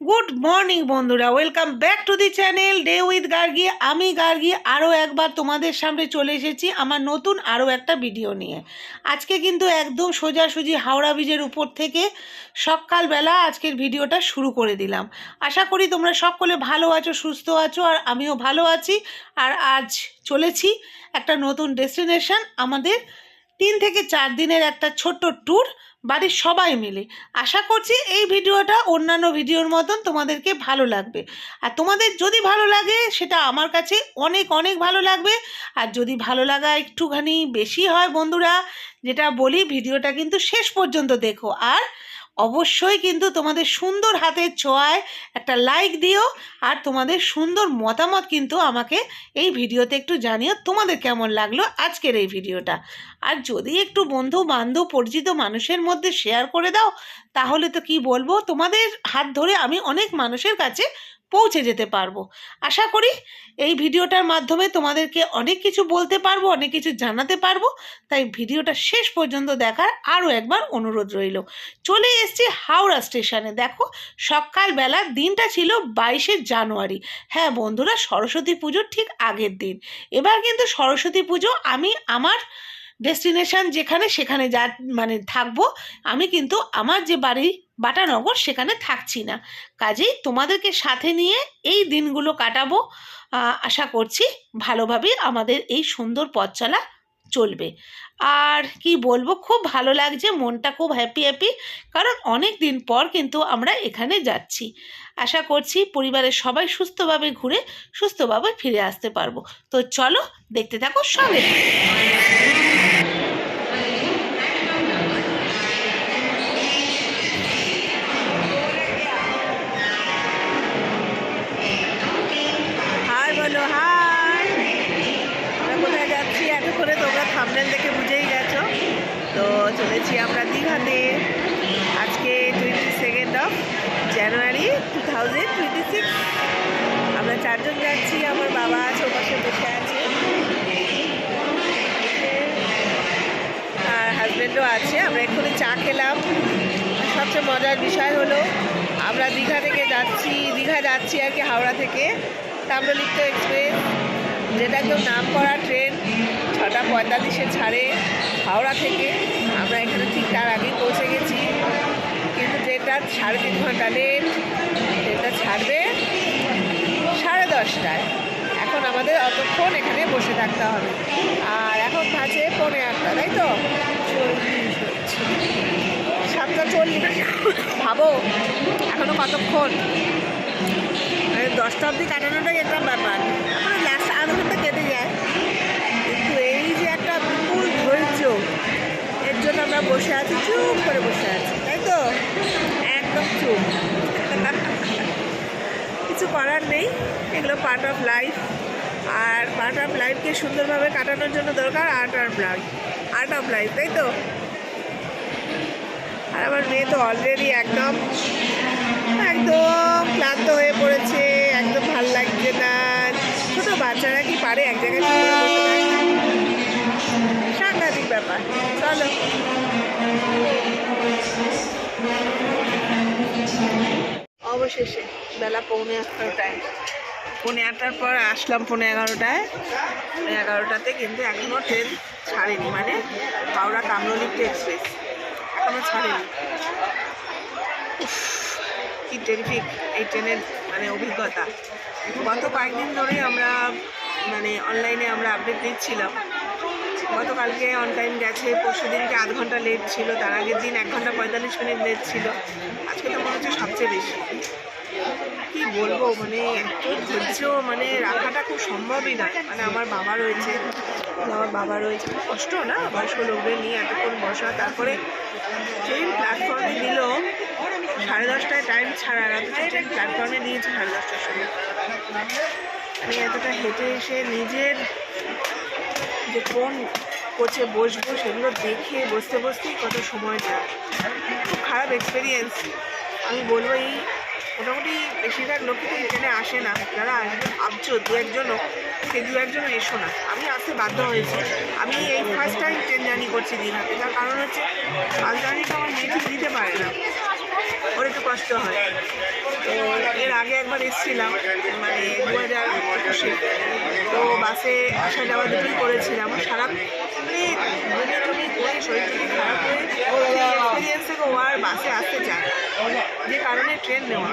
Good morning বন্ধুরা, welcome back to the channel, day with Gargi. আমি গার্গি, আরও একবার তোমাদের সামনে চলে এসেছি আমার নতুন আরও একটা ভিডিও নিয়ে। আজকে কিন্তু একদম সোজাসুজি হাওড়া ব্রিজের উপর থেকে সকালবেলা আজকের ভিডিওটা শুরু করে দিলাম। আশা করি তোমরা সকলে ভালো আছো, সুস্থ আছো, আর আমিও ভালো আছি। আর আজ চলেছি একটা নতুন ডেস্টিনেশন আমাদের তিন থেকে চার দিনের একটা ছোট্ট ট্যুর বাড়ির সবাই মিলে। আশা করছি এই ভিডিওটা অন্যান্য ভিডিওর মতন তোমাদেরকে ভালো লাগবে। আর তোমাদের যদি ভালো লাগে, সেটা আমার কাছে অনেক অনেক ভালো লাগবে। আর যদি ভালো লাগা একটুখানি বেশি হয় বন্ধুরা, যেটা বলি ভিডিওটা কিন্তু শেষ পর্যন্ত দেখো। আর অবশ্যই কিন্তু তোমাদের সুন্দর হাতের ছোঁয়ায় একটা লাইক দিও আর তোমাদের সুন্দর মতামত কিন্তু আমাকে এই ভিডিওতে একটু জানিও তোমাদের কেমন লাগল আজকের এই ভিডিওটা। আর যদি একটু বন্ধু বান্ধব পরিচিত মানুষের মধ্যে শেয়ার করে দাও, তাহলে তো কি বলব? তোমাদের হাত ধরে আমি অনেক মানুষের কাছে পৌঁছে যেতে পারব। আশা করি এই ভিডিওটার মাধ্যমে তোমাদেরকে অনেক কিছু বলতে পারব, অনেক কিছু জানাতে পারব। তাই ভিডিওটা শেষ পর্যন্ত দেখার আরও একবার অনুরোধ রইল। চলে এসেছি হাওড়া স্টেশনে। দেখো, সকালবেলা দিনটা ছিল বাইশে জানুয়ারি। হ্যাঁ বন্ধুরা, সরস্বতী পুজোর ঠিক আগের দিন। এবার কিন্তু সরস্বতী পুজো আমি আমার ডেস্টিনেশন যেখানে সেখানে যা মানে থাকব, আমি কিন্তু আমার যে বাড়ি বাটানগর সেখানে থাকছি না। কাজেই তোমাদেরকে সাথে নিয়ে এই দিনগুলো কাটাবো। আশা করছি ভালোভাবে আমাদের এই সুন্দর পথ চলা চলবে। আর কি বলব, খুব ভালো লাগছে, মনটা খুব হ্যাপি হ্যাপি কারণ অনেক দিন পর কিন্তু আমরা এখানে যাচ্ছি। আশা করছি পরিবারের সবাই সুস্থভাবে ঘুরে সুস্থভাবে ফিরে আসতে পারব। তো চলো দেখতে থাকো সঙ্গে চলেছি আমরা দীঘাতে। আজকে twenty second of January two thousand twenty six আমরা চারজন যাচ্ছি, আমার বাবা আছে, ওর পাশে বসে আছে। আর হাজব্যান্ডও আছে, আমরা এক্ষুনি চা খেলাম। সবচেয়ে মজার বিষয় হলো, আমরা দীঘা থেকে যাচ্ছি, দীঘা যাচ্ছি আর কি হাওড়া থেকে। তাম্রলিপ্ত এক্সপ্রেস যেটা একদম নাম করা ট্রেন, ছটা পঁয়তাল্লিশে ছাড়ে হাওড়া থেকে। আমরা এখানে ঠিক তার আগেই পৌঁছে গেছি। কিন্তু ট্রেনটা সাড়ে তিন ঘণ্টা লেট ট্রেনটা ছাড়বে সাড়ে দশটায়। এখন আমাদের অতক্ষণ এখানে বসে থাকতে হবে। আর এখন বাজে পৌনে আটটা, তাই তো? সাতটা চল্লিশ। ভাবো এখনও কতক্ষণ? মানে দশটা অবধি কাটানোটাই একটা ব্যাপার। আমরা বসে আছি, চুপ করে বসে আছি, তাই তো? একদম চুপ। কিছু করার নেই, এগুলো পার্ট অফ লাইফ আর পার্ট অফ লাইফকে সুন্দরভাবে কাটানোর জন্য দরকার art of life art of life তাই তো? আর আমার মেয়ে তো অলরেডি একদম একদম ক্লান্ত হয়ে পড়েছে, একদম ভালো লাগছে না। ছোট বাচ্চারা কি পারে এক জায়গায়? সাংঘাতিক ব্যাপার, চলো। অবশেষে বেলা পৌনে এগারোটায়। পৌনে আটটার পর আসলাম পৌনে এগারোটায়। পৌনে এগারোটাতে কিন্তু এখনও ট্রেন ছাড়েনি মানে হাওড়া কামরলিপ্ত এক্সপ্রেস। এখনও ছাড়েনি। কি টেরিফিক এই ট্রেনের মানে অভিজ্ঞতা। গত কয়েকদিন ধরেই আমরা মানে অনলাইনে আমরা আপডেট দিচ্ছিলাম। গতকালকে অন টাইম গেছে, পরশু দিনকে আধ ঘণ্টা লেট ছিল, তার আগের দিন এক ঘণ্টা পঁয়তাল্লিশ মিনিট লেট ছিল। আজকে তো মনে হচ্ছে সবচেয়ে বেশি। কি বলব মানে এত ধৈর্য মানে রাখাটা খুব সম্ভবই না। মানে আমার বাবা রয়েছে, আমার বাবা রয়েছে। কষ্ট না, বয়স্ক লোকদের নিয়ে এতক্ষণ বসা। তারপরে ট্রেন প্ল্যাটফর্মে দিল, সাড়ে দশটায় টাইম ছাড়ার অথচ ট্রেন প্ল্যাটফর্মে দিয়েছে সাড়ে দশটার সময়। আমি এতটা হেঁটে এসে নিজের যে কোন কোচে বসবো সেগুলো দেখে বসতে বসতেই কত সময় যায়। খুব খারাপ এক্সপিরিয়েন্স আমি বলব এই মোটামুটি বেশিরভাগ লোকই তো ট্রেনে আসে না। যারা আসবে, ভাবছ দু একজনও সেই দু একজনও এসো না। আমি আসতে বাধ্য হয়েছি। আমি এই ফার্স্ট টাইম ট্রেন জার্নি করছি দীঘাতে তার কারণ হচ্ছে বাস জার্নিটা আমার মেয়ে ঠিক দিতে পারে না। ওর একটু কষ্ট হয়। তো এর আগে একবার এসেছিলাম মানে দু হাজার একুশে। বাসে আসা যাওয়া দুটোই করেছিলাম। সারা মানে বমি টমি করে শরীর টরীর খারাপ হয়ে এক্সপিরিয়েন্স থেকে ও আর বাসে আসতে চায় যে কারণে ট্রেন নেওয়া।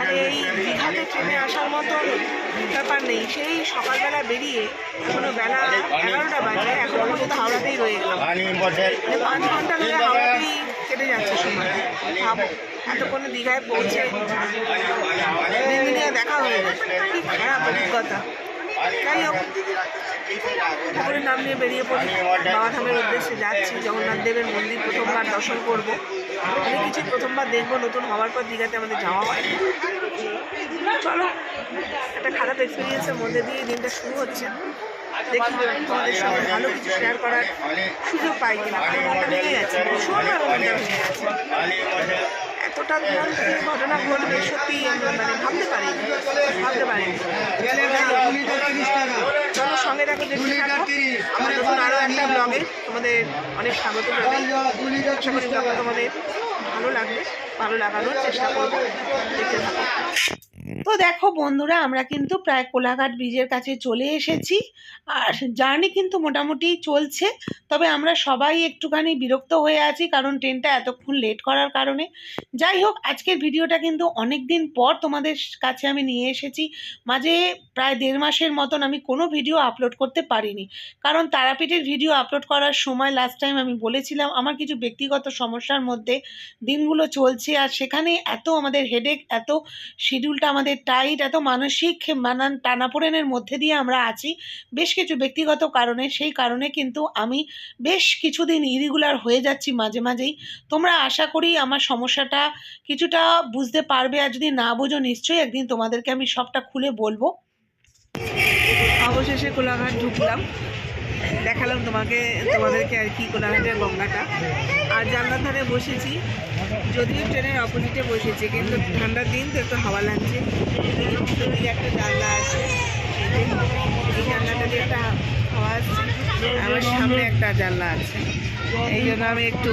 আর এই দীঘাতে ট্রেনে আসার মতো ব্যাপার নেই। সেই সকালবেলা বেরিয়ে এখনও বেলা এগারোটা বাজে এখনও পর্যন্ত হাওড়াতেই রয়ে গেলাম। মানে পাঁচ ঘণ্টা ধরে হাওড়াতেই কেটে যাচ্ছে সময়। ভাবো এতক্ষণে দীঘায় পৌঁছে দেখা হয়ে কি খারাপ অভিজ্ঞতা। যাই হোক ঠাকুরের নাম নিয়ে বেরিয়ে পড়ি। বাবা ধামের উদ্দেশ্যে যাচ্ছি। জগন্নাথ দেবের মন্দির প্রথমবার দর্শন করব। অনেক কিছু প্রথমবার দেখব, নতুন হওয়ার পর দীঘাতে আমাদের যাওয়া হয়। চলো, একটা খারাপ এক্সপিরিয়েন্সের মধ্যে দিয়ে দিনটা শুরু হচ্ছে। দেখি তোমাদের সঙ্গে ভালো কিছু শেয়ার করার সুযোগ পাই কিনা। কারণ মনটা ভেঙে গেছে মনটা ভেঙে গেছে। এতটা ভয়ঙ্কর ঘটনা ঘটবে সত্যি আমরা মানে ভাবতে পারি ভাবতে পারি চলো সঙ্গে দেখো দেখতে থাকো। আমার নতুন আরও একটা ব্লগে তোমাদের অনেক স্বাগত আশা করি ব্লগটা তোমাদের ভালো লাগবে ভালো লাগানোর চেষ্টা করব। দেখতে থাকো। তো দেখো বন্ধুরা, আমরা কিন্তু প্রায় কোলাঘাট ব্রিজের কাছে চলে এসেছি। আর জার্নি কিন্তু মোটামুটি চলছে। তবে আমরা সবাই একটুখানি বিরক্ত হয়ে আছি, কারণ ট্রেনটা এতক্ষণ লেট করার কারণে। যাই হোক, আজকের ভিডিওটা কিন্তু অনেক দিন পর তোমাদের কাছে আমি নিয়ে এসেছি। মাঝে প্রায় দেড় মাসের মতন আমি কোনো ভিডিও আপলোড করতে পারিনি। কারণ তারাপীঠের ভিডিও আপলোড করার সময় লাস্ট টাইম আমি বলেছিলাম, আমার কিছু ব্যক্তিগত সমস্যার মধ্যে দিনগুলো চলছে আর সেখানে এত আমাদের হেডেক এত শিডিউলটা আমাদের টাইট এত মানসিক মানান টানাপোড়েনের মধ্যে দিয়ে আমরা আছি। বেশ কিছু ব্যক্তিগত কারণে, সেই কারণে কিন্তু আমি বেশ কিছুদিন ইরেগুলার হয়ে যাচ্ছি মাঝে মাঝেই। তোমরা আশা করি আমার সমস্যাটা কিছুটা বুঝতে পারবে আর যদি না বোঝো নিশ্চয়ই একদিন তোমাদেরকে আমি সবটা খুলে বলব। অবশেষে কোলাঘাট ঢুকলাম। দেখালাম তোমাকে, তোমাদেরকে আর কি কোলাঘাটের গঙ্গাটা। আর জানলার ধারে বসেছি, যদিও ট্রেনের অপোজিটে বসেছি, কিন্তু ঠান্ডার দিন তো একটু হাওয়া লাগছে। একটা জানলা আছে, এই জানলাটা দিয়ে একটা হাওয়া আসছে। আমার সামনে একটা জানলা আছে। এই জন্য আমি একটু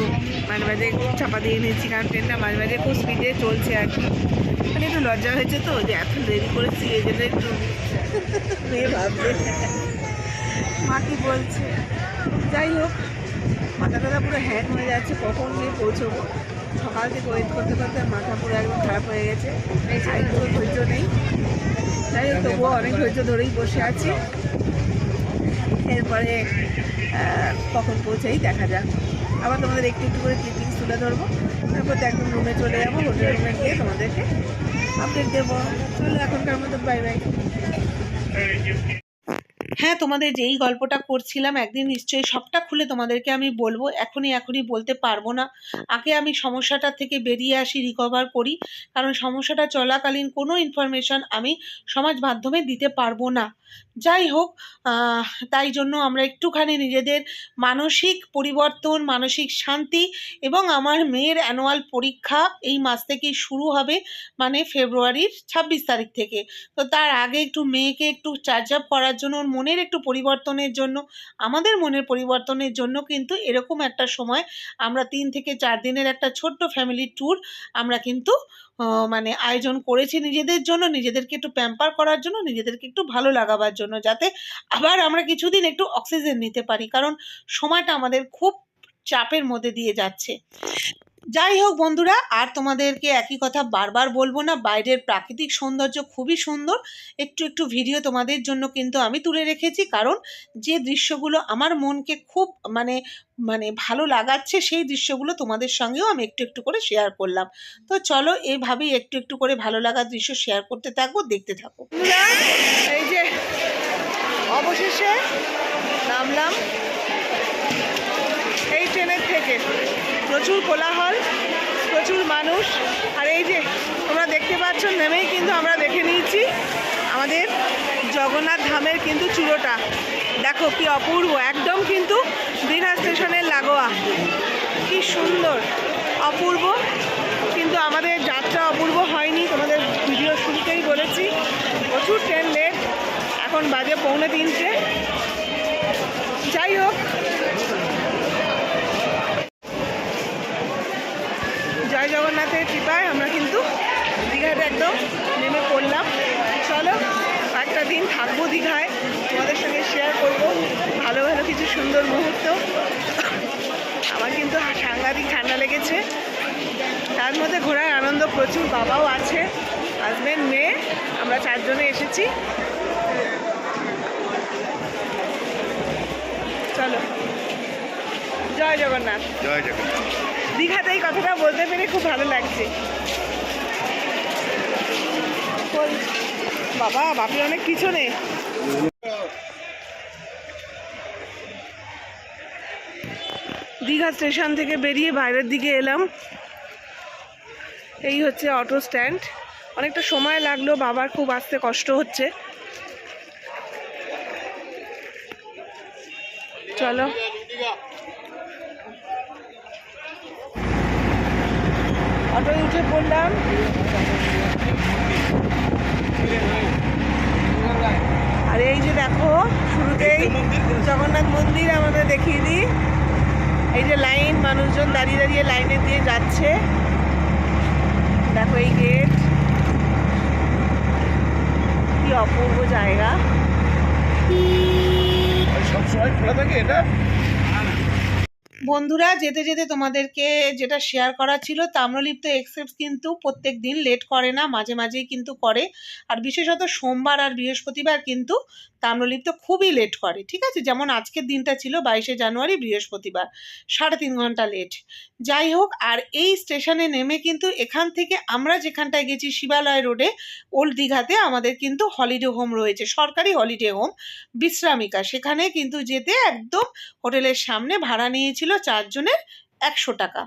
মাঝে মাঝে চাপা দিয়ে নিয়েছি কারণ ট্রেনটা মাঝে মাঝে খুব স্পিডে চলছে আর কি। মানে একটু লজ্জা হয়েছে তো, যে এত দেরি করেছি, এই জন্য একটু ভাবছে। মা কি বলছে? যাই হোক, মাথা টাথা পুরো হ্যাং হয়ে যাচ্ছে, কখন গিয়ে পৌঁছবো? সকাল থেকে ওয়েট করতে করতে মাথা পুরো একদম খারাপ হয়ে গেছে একটু ধৈর্য নেই। যাই হোক, তবুও অনেক ধৈর্য ধরেই বসে আছি। এরপরে কখন পৌঁছেই দেখা যাক। আবার তোমাদের একটু একটু করে ক্লিপিংস তুলে ধরবো। তারপর তো একদম রুমে চলে যাব হোটেল রুমে গিয়ে তোমাদেরকে আপডেট দেবো। চলো এখনকার মতো বাই বাই হ্যাঁ তোমাদের যেই গল্পটা করছিলাম, একদিন নিশ্চয়ই সবটা খুলে তোমাদেরকে আমি বলব। এখনই এখনই বলতে পারব না। আগে আমি সমস্যাটা থেকে বেরিয়ে আসি রিকভার করি। কারণ সমস্যাটা চলাকালীন কোনো ইনফরমেশন আমি সমাজ মাধ্যমে দিতে পারব না। যাই হোক তাই জন্য আমরা একটুখানি নিজেদের মানসিক পরিবর্তন, মানসিক শান্তি এবং আমার মেয়ের অ্যানুয়াল পরীক্ষা এই মাস থেকেই শুরু হবে মানে ফেব্রুয়ারির ছাব্বিশ তারিখ থেকে। তো তার আগে একটু মেয়েকে একটু চার্জ আপ করার জন্য ওর মনের একটু পরিবর্তনের জন্য, আমাদের মনের পরিবর্তনের জন্য কিন্তু এরকম একটা সময় আমরা তিন থেকে চার দিনের একটা ছোট্ট ফ্যামিলি ট্যুর আমরা কিন্তু মানে আয়োজন করেছি নিজেদের জন্য, নিজেদেরকে একটু প্যাম্পার করার জন্য, নিজেদেরকে একটু ভালো লাগাবার জন্য যাতে আবার আমরা কিছুদিন একটু অক্সিজেন নিতে পারি। কারণ সময়টা আমাদের খুব চাপের মধ্যে দিয়ে যাচ্ছে। যাই হোক বন্ধুরা, আর তোমাদেরকে একই কথা বারবার বলব না, বাইরের প্রাকৃতিক সৌন্দর্য খুবই সুন্দর। একটু একটু ভিডিও তোমাদের জন্য কিন্তু আমি তুলে রেখেছি, কারণ যে দৃশ্যগুলো আমার মনকে খুব মানে মানে ভালো লাগাচ্ছে, সেই দৃশ্যগুলো তোমাদের সঙ্গেও আমি একটু একটু করে শেয়ার করলাম। তো চলো এইভাবেই একটু একটু করে ভালো লাগার দৃশ্য শেয়ার করতে থাকব, দেখতে থাকো। এই যে অবশেষে নামলাম এই ট্রেনের থেকে। প্রচুর কোলাহল, প্রচুর মানুষ। আর এই যে তোমরা দেখতে পাচ্ছ, নেমেই কিন্তু আমরা দেখে নিয়েছি আমাদের জগন্নাথ ধামের কিন্তু চূড়োটা। দেখো কি অপূর্ব, একদম কিন্তু দীঘা স্টেশনের লাগোয়া। কি সুন্দর, অপূর্ব। কিন্তু আমাদের যাত্রা অপূর্ব হয়নি, তোমাদের ভিডিও শুরুতেই বলেছি। প্রচুর ট্রেন লেট এখন বাজে পৌনে তিনটে। যাই হোক জগন্নাথের কৃপায় আমরা কিন্তু দীঘাতে একদম নেমে পড়লাম। চলো একটা দিন থাকব দীঘায়। তোমাদের সঙ্গে শেয়ার করব ভালো ভালো কিছু সুন্দর মুহূর্ত। আমার কিন্তু সাংঘাতিক ঠান্ডা লেগেছে। তার মধ্যে ঘোরার আনন্দ প্রচুর, বাবাও আছে হাজব্যান্ড মেয়ে, আমরা চারজনে এসেছি। চলো। জয় জগন্নাথ। জয় জগন্নাথ। দীঘাতে এই কথাটা বলতে পেরে খুব ভালো লাগছে। বাবা, বাপি অনেক পিছনে দীঘা স্টেশন থেকে বেরিয়ে বাইরের দিকে এলাম। এই হচ্ছে অটো স্ট্যান্ড। অনেকটা সময় লাগল, বাবার খুব আসতে কষ্ট হচ্ছে। চলো। অটোয় উঠে পড়লাম। আর এই যে দেখো শুরুতেই জগন্নাথ মন্দির আমাদের দেখিয়ে দিই। এই যে লাইন মানুষজন দাঁড়িয়ে দাঁড়িয়ে লাইনে দিয়ে যাচ্ছে। দেখো এই গেট। কি অপূর্ব জায়গা। সবসময় খোলা থাকে এটা? বন্ধুরা, যেতে যেতে তোমাদেরকে যেটা শেয়ার করা ছিল, তাম্রলিপ্ত এক্সেপ্ট কিন্তু প্রত্যেক দিন লেট করে না, মাঝে মাঝেই কিন্তু করে। আর বিশেষত সোমবার আর বৃহস্পতিবার কিন্তু তাম্রলিপ্ত খুবই লেট করে, ঠিক আছে? যেমন আজকের দিনটা ছিল বাইশে জানুয়ারি, বৃহস্পতিবার, সাড়ে তিন ঘণ্টা লেট যাই হোক, আর এই স্টেশনে নেমে কিন্তু এখান থেকে আমরা যেখানটায় গেছি, শিবালয় রোডে ওল্ড দীঘাতে আমাদের কিন্তু হলিডে হোম রয়েছে, সরকারি হলিডে হোম বিশ্রামিকা। সেখানে কিন্তু যেতে একদম হোটেলের সামনে ভাড়া নিয়েছিল চারজনের একশো টাকা,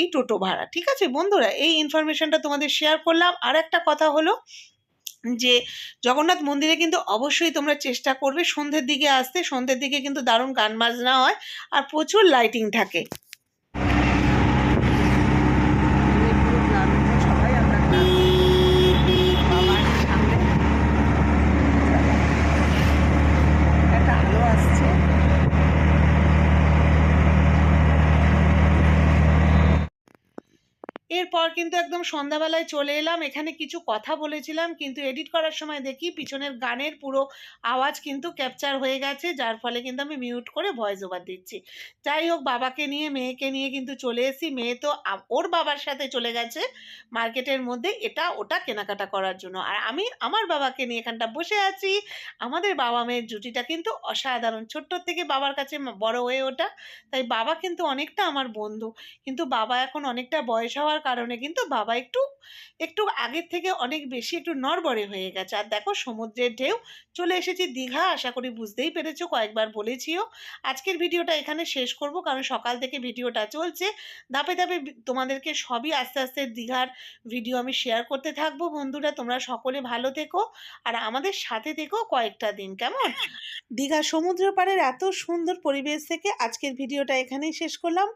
এই টোটো ভাড়া, ঠিক আছে? বন্ধুরা, এই ইনফরমেশনটা তোমাদের শেয়ার করলাম। আর একটা কথা হলো যে জগন্নাথ মন্দিরে কিন্তু অবশ্যই তোমরা চেষ্টা করবে। সন্ধ্যের দিকে আসতে, সন্ধ্যের দিকে কিন্তু দারুণ গান বাজনা হয় আর প্রচুর লাইটিং থাকে সবাই আমরা বাবার সামনে একটা আলো আসছে এরপর কিন্তু একদম সন্ধ্যাবেলায় চলে এলাম। এখানে কিছু কথা বলেছিলাম, কিন্তু এডিট করার সময় দেখি পিছনের গানের পুরো আওয়াজ কিন্তু ক্যাপচার হয়ে গেছে, যার ফলে কিন্তু আমি মিউট করে ভয়েস ওভার দিচ্ছি। যাই হোক, বাবাকে নিয়ে, মেয়েকে নিয়ে কিন্তু চলে এসেছি। মেয়ে তো ওর বাবার সাথে চলে গেছে মার্কেটের মধ্যে। এটা ওটা কেনাকাটা করার জন্য। আর আমি আমার বাবাকে নিয়ে এখানটা বসে আছি। আমাদের বাবা মেয়ের জুটিটা কিন্তু অসাধারণ। ছোট্ট থেকে বাবার কাছে বড় হয়ে ওটা তাই বাবা কিন্তু অনেকটা আমার বন্ধু। কিন্তু বাবা এখন অনেকটা বয়স হওয়ার কারণে কিন্তু বাবা একটু একটু আগের থেকে অনেক বেশি একটু নড়বড়ে হয়ে গেছে। আর দেখো সমুদ্রের ঢেউ, চলে এসেছি দীঘা, আশা করি বুঝতেই পেরেছ, কয়েকবার বলেছিও। আজকের ভিডিওটা এখানে শেষ করব, কারণ সকাল থেকে ভিডিওটা চলছে। ধাপে ধাপে তোমাদেরকে সবই আস্তে আস্তে দীঘার ভিডিও আমি শেয়ার করতে থাকব। বন্ধুরা, তোমরা সকলে ভালো থেকো, আর আমাদের সাথে থেকো কয়েকটা দিন, কেমন? দীঘা সমুদ্র পাড়ের এত সুন্দর পরিবেশ থেকে আজকের ভিডিওটা এখানেই শেষ করলাম।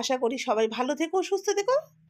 আশা করি সবাই ভালো থেকো, সুস্থ থেকো।